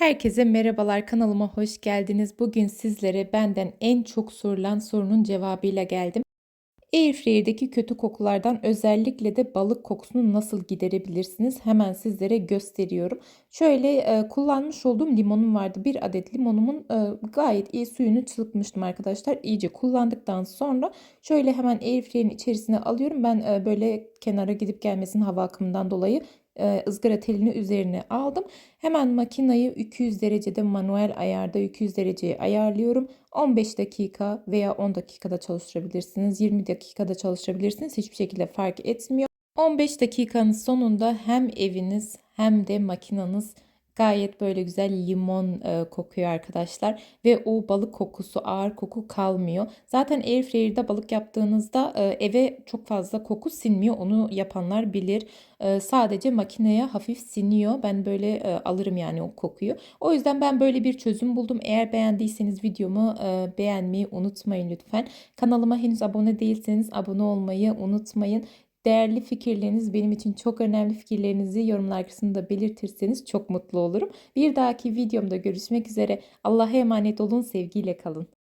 Herkese merhabalar kanalıma hoş geldiniz. Bugün sizlere benden en çok sorulan sorunun cevabıyla geldim. Airfryer'deki kötü kokulardan özellikle de balık kokusunu nasıl giderebilirsiniz? Hemen sizlere gösteriyorum. Şöyle e, kullanmış olduğum limonum vardı. Bir adet limonumun e, gayet iyi suyunu çırpmıştım arkadaşlar. İyice kullandıktan sonra şöyle hemen Airfryer'in içerisine alıyorum. Ben e, böyle kenara gidip gelmesin hava akımından dolayı ızgara telini üzerine aldım. Hemen makinayı 200 derecede manuel ayarda 200 dereceye ayarlıyorum. 15 dakika veya 10 dakikada çalıştırabilirsiniz. 20 dakikada çalıştırabilirsiniz. Hiçbir şekilde fark etmiyor. 15 dakikanın sonunda hem eviniz hem de makinanız gayet böyle güzel limon e, kokuyor arkadaşlar ve o balık kokusu ağır koku kalmıyor. Zaten airfryer'da balık yaptığınızda e, eve çok fazla koku sinmiyor. Onu yapanlar bilir. E, sadece makineye hafif siniyor. Ben böyle e, alırım yani o kokuyu. O yüzden ben böyle bir çözüm buldum. Eğer beğendiyseniz videomu e, beğenmeyi unutmayın lütfen. Kanalıma henüz abone değilseniz abone olmayı unutmayın. Değerli fikirleriniz benim için çok önemli fikirlerinizi yorumlar kısmında belirtirseniz çok mutlu olurum. Bir dahaki videomda görüşmek üzere. Allah'a emanet olun, sevgiyle kalın.